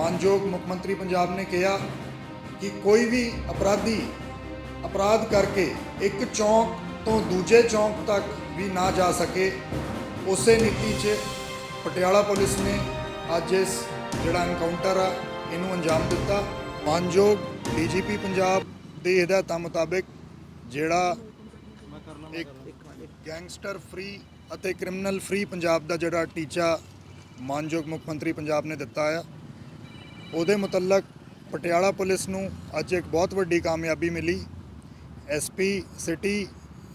ਮਾਨਯੋਗ ਮੁੱਖ ਮੰਤਰੀ ਪੰਜਾਬ ਨੇ ਕਿਹਾ ਕਿ ਕੋਈ ਵੀ ਅਪਰਾਧੀ ਅਪਰਾਧ ਕਰਕੇ ਇੱਕ ਚੌਂਕ ਤੋਂ ਦੂਜੇ ਚੌਂਕ ਤੱਕ ਵੀ ਨਾ ਜਾ ਸਕੇ, ਉਸੇ ਨੀਤੀ 'ਚ ਪਟਿਆਲਾ ਪੁਲਿਸ ਨੇ ਅੱਜ ਇਸ ਜਿਹੜਾ ਐਨਕਾਊਂਟਰ ਆ, ਇਹਨੂੰ ਅੰਜਾਮ ਦਿੱਤਾ। ਮਾਨਯੋਗ ਡੀਜੀਪੀ ਪੰਜਾਬ ਦੇ ਹਦਾਇਤਾਂ ਮੁਤਾਬਿਕ ਜਿਹੜਾ ਇੱਕ ਗੈਂਗਸਟਰ ਫ੍ਰੀ ਅਤੇ ਕ੍ਰਿਮੀਨਲ ਫ੍ਰੀ ਪੰਜਾਬ ਦਾ ਜਿਹੜਾ ਟੀਚਾ ਮਾਨਯੋਗ ਮੁੱਖ ਮੰਤਰੀ ਪੰਜਾਬ ਨੇ ਦਿੱਤਾ ਆ ਉਹਦੇ ਮੁਤਲਕ ਪਟਿਆਲਾ ਪੁਲਿਸ ਨੂੰ ਅੱਜ ਇੱਕ ਬਹੁਤ ਵੱਡੀ ਕਾਮਯਾਬੀ ਮਿਲੀ। ਐਸਪੀ ਸਿਟੀ,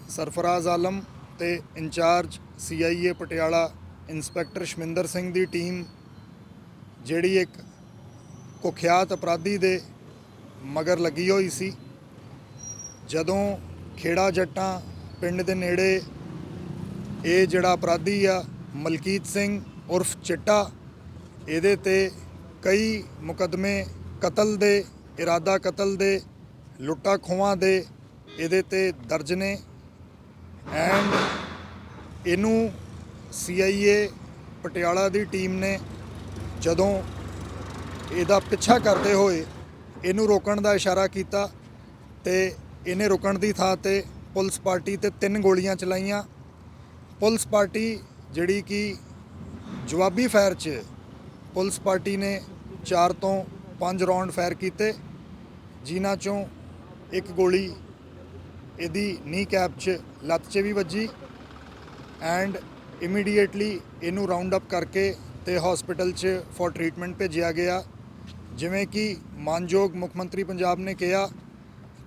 ਸਰਫਰਾਜ਼ ਆਲਮ ਤੇ incharge CIA Patiala inspector Shaminder Singh ਦੀ ਟੀਮ, ਜਿਹੜੀ ਇੱਕ ਕੁਖਿਆਤ ਅਪਰਾਧੀ ਦੇ ਮਗਰ ਲੱਗੀ ਹੋਈ ਸੀ। ਜਦੋਂ ਖੇੜਾ ਜੱਟਾਂ ਪਿੰਡ ਦੇ ਨੇੜੇ ਇਹ ਜਿਹੜਾ ਅਪਰਾਧੀ ਆ, ਮਲਕੀਤ ਸਿੰਘ ਉਰਫ ਚਿੱਟਾ, ਇਹਦੇ ਤੇ ਕਈ ਮੁਕਦਮੇ ਕਤਲ ਦੇ, ਇਰਾਦਾ ਕਤਲ ਦੇ, ਲੁੱਟਾਂ ਖੋਹਾਂ ਦੇ ਇਹਦੇ ਤੇ ਦਰਜ ਨੇ। ਐਂਡ ਇਹਨੂੰ ਸੀਆਈਏ ਪਟਿਆਲਾ ਦੀ ਟੀਮ ਨੇ ਜਦੋਂ ਇਹਦਾ ਪਿੱਛਾ ਕਰਦੇ ਹੋਏ ਇਹਨੂੰ ਰੋਕਣ ਦਾ ਇਸ਼ਾਰਾ ਕੀਤਾ ਤੇ ਇਹਨੇ ਰੁਕਣ ਦੀ ਥਾਂ ਤੇ ਪੁਲਿਸ ਪਾਰਟੀ ਤੇ ਤਿੰਨ ਗੋਲੀਆਂ ਚਲਾਈਆਂ। ਪੁਲਿਸ ਪਾਰਟੀ ਜਿਹੜੀ ਕਿ ਜਵਾਬੀ ਫਾਇਰ 'ਚ ਪੁਲਿਸ ਪਾਰਟੀ ਨੇ 4 ਤੋਂ 5 ਰਾਉਂਡ ਫਾਇਰ ਕੀਤੇ। ਜਿਨ੍ਹਾਂ ਚੋਂ ਇੱਕ ਗੋਲੀ ਇਹਦੀ ਨੀ ਕੈਪ 'ਚ ਲੱਤ 'ਚ ਵੀ ਵੱਜੀ ਐਂਡ ਇਮੀਡੀਏਟਲੀ ਇਹਨੂੰ ਰਾਉਂਡ ਅਪ ਕਰਕੇ ਤੇ ਹਸਪੀਟਲ 'ਚ ਫॉर ਟ੍ਰੀਟਮੈਂਟ ਭੇਜਿਆ ਗਿਆ। ਜਿਵੇਂ ਕਿ ਮਾਨਯੋਗ ਮੁੱਖ ਮੰਤਰੀ ਪੰਜਾਬ ਨੇ ਕਿਹਾ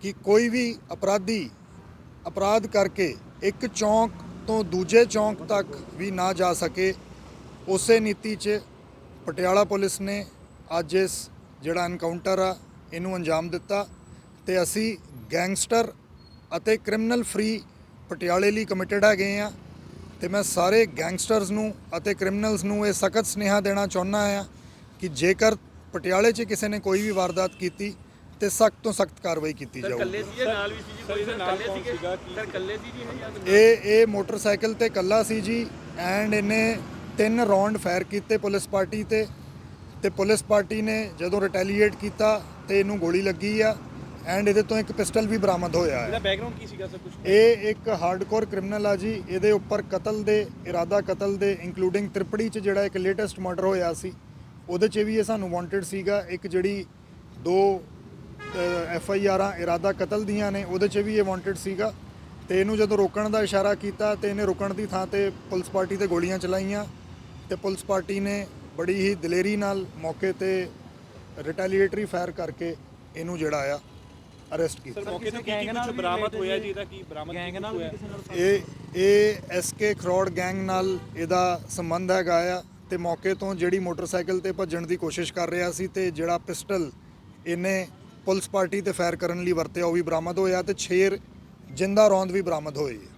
ਕਿ ਕੋਈ ਵੀ ਅਪਰਾਧੀ ਅਪਰਾਧ ਕਰਕੇ ਇੱਕ ਚੌਂਕ ਤੋਂ ਦੂਜੇ ਚੌਂਕ ਤੱਕ ਵੀ ਨਾ ਜਾ ਸਕੇ, ਉਸੇ ਨੀਤੀ 'ਚ ਪਟਿਆਲਾ ਪੁਲਿਸ ਨੇ ਅੱਜ ਇਸ ਜਿਹੜਾ ਐਨਕਾਊਂਟਰ ਆ ਇਹਨੂੰ ਅੰਜਾਮ ਦਿੱਤਾ ਤੇ ਅਸੀਂ ਗੈਂਗਸਟਰ ਅਤੇ ਕ੍ਰਿਮੀਨਲ ਫ੍ਰੀ ਪਟਿਆਲੇ ਲਈ ਕਮਿਟਡ ਹੈਗੇ ਆ ਤੇ ਮੈਂ ਸਾਰੇ ਗੈਂਗਸਟਰਸ ਨੂੰ ਅਤੇ ਕ੍ਰਿਮੀਨਲਸ ਨੂੰ ਇਹ ਸਖਤ ਸੁਨੇਹਾ ਦੇਣਾ ਚਾਹੁੰਦਾ ਆ ਕਿ ਜੇਕਰ ਪਟਿਆਲੇ 'ਚ ਕਿਸੇ ਨੇ ਕੋਈ ਵੀ ਵਾਰਦਾਤ ਕੀਤੀ ਤੇ ਸਖਤ ਤੋਂ ਸਖਤ ਕਾਰਵਾਈ ਕੀਤੀ ਜਾਊਗੀ। ਕੱਲੇ ਸੀ ਜਾਂ ਨਾਲ ਵੀ ਸੀ ਜੀ? ਕੋਈ ਸਰ ਕੱਲੇ ਸੀਗੇ? ਸਰ ਕੱਲੇ ਸੀ ਜੀ ਇਹ? ਇਹ ਇਹ ਮੋਟਰਸਾਈਕਲ ਤੇ ਕੱਲਾ ਸੀ ਜੀ ਐਂਡ ਇਹਨੇ ਤਿੰਨ ਰਾਉਂਡ ਫਾਇਰ ਕੀਤੇ ਪੁਲਿਸ ਪਾਰਟੀ ਤੇ। ਤੇ ਪੁਲਿਸ ਪਾਰਟੀ ਨੇ ਜਦੋਂ ਰਿਟੈਲੀਏਟ ਕੀਤਾ ਤੇ ਇਹਨੂੰ ਗੋਲੀ ਲੱਗੀ ਆ ਐਂਡ ਇਹਦੇ ਤੋਂ ਇੱਕ ਪਿਸਟਲ ਵੀ ਬਰਾਮਦ ਹੋਇਆ ਹੈ। ਇਹਦਾ ਬੈਕਗ੍ਰਾਉਂਡ ਕੀ ਸੀਗਾ ਸਰ ਕੁਝ ਇਹ ਇੱਕ ਹਾਰਡਕੋਰ ਕ੍ਰਿਮੀਨਲ ਆ ਜੀ ਇਹਦੇ ਉੱਪਰ ਕਤਲ ਦੇ ਇਰਾਦਾ ਕਤਲ ਦੇ ਇਨਕਲੂਡਿੰਗ ਤ੍ਰਿਪੜੀ 'ਚ ਜਿਹੜਾ ਇੱਕ ਲੇਟੈਸਟ ਮਰਡਰ ਹੋਇਆ ਸੀ ਉਹਦੇ 'ਚ ਵੀ ਇਹ ਸਾਨੂੰ ਵਾਂਟਡ ਸੀਗਾ। ਇੱਕ ਜਿਹੜੀ ਦੋ ਐਫ ਆਈ ਆਰਾਂ ਇਰਾਦਾ ਕਤਲ ਦੀਆਂ ਨੇ ਉਹਦੇ 'ਚ ਵੀ ਇਹ ਵਾਂਟਡ ਸੀਗਾ। ਤੇ ਇਹਨੂੰ ਜਦੋਂ ਰੋਕਣ ਦਾ ਇਸ਼ਾਰਾ ਕੀਤਾ ਤੇ ਇਹਨੇ ਰੁਕਣ ਦੀ ਥਾਂ ਤੇ ਪੁਲਿਸ ਪਾਰਟੀ ਤੇ ਗੋਲੀਆਂ ਚਲਾਈਆਂ। ਤੇ ਪੁਲਿਸ ਪਾਰਟੀ ਨੇ ਬੜੀ ਹੀ ਦਲੇਰੀ ਨਾਲ ਮੌਕੇ ਤੇ ਰਿਟੈਲੀਏਟਰੀ ਫਾਇਰ ਕਰਕੇ ਇਹਨੂੰ ਜਿਹੜਾ ਆ ਅਰੈਸਟ ਕੀਤਾ। ਸਰ ਮੌਕੇ ਤੇ ਕੀ ਕੀ ਕੁਝ ਬਰਾਮਦ ਹੋਇਆ ਜੀ? ਇਹਦਾ ਕੀ ਬਰਾਮਦ ਗੈਂਗ ਨਾਲ ਹੋਇਆ? ਇਹ ਇਹ ਐਸਕੇ ਖਰੋੜ ਗੈਂਗ ਨਾਲ ਇਹਦਾ ਸੰਬੰਧ ਹੈਗਾ ਆ ਤੇ ਮੌਕੇ ਤੋਂ ਜਿਹੜੀ ਮੋਟਰਸਾਈਕਲ ਤੇ ਭੱਜਣ ਦੀ ਕੋਸ਼ਿਸ਼ ਕਰ ਰਿਹਾ ਸੀ ਤੇ ਜਿਹੜਾ ਪਿਸਟਲ ਇਹਨੇ ਪੁਲਿਸ ਪਾਰਟੀ ਤੇ ਫਾਇਰ ਕਰਨ ਲਈ ਵਰਤਿਆ ਉਹ ਵੀ ਬਰਾਮਦ ਹੋਇਆ ਤੇ ਛੇਰ ਜਿੰਦਾ ਰੌਂਦ ਵੀ ਬਰਾਮਦ ਹੋਈ ਹੈ।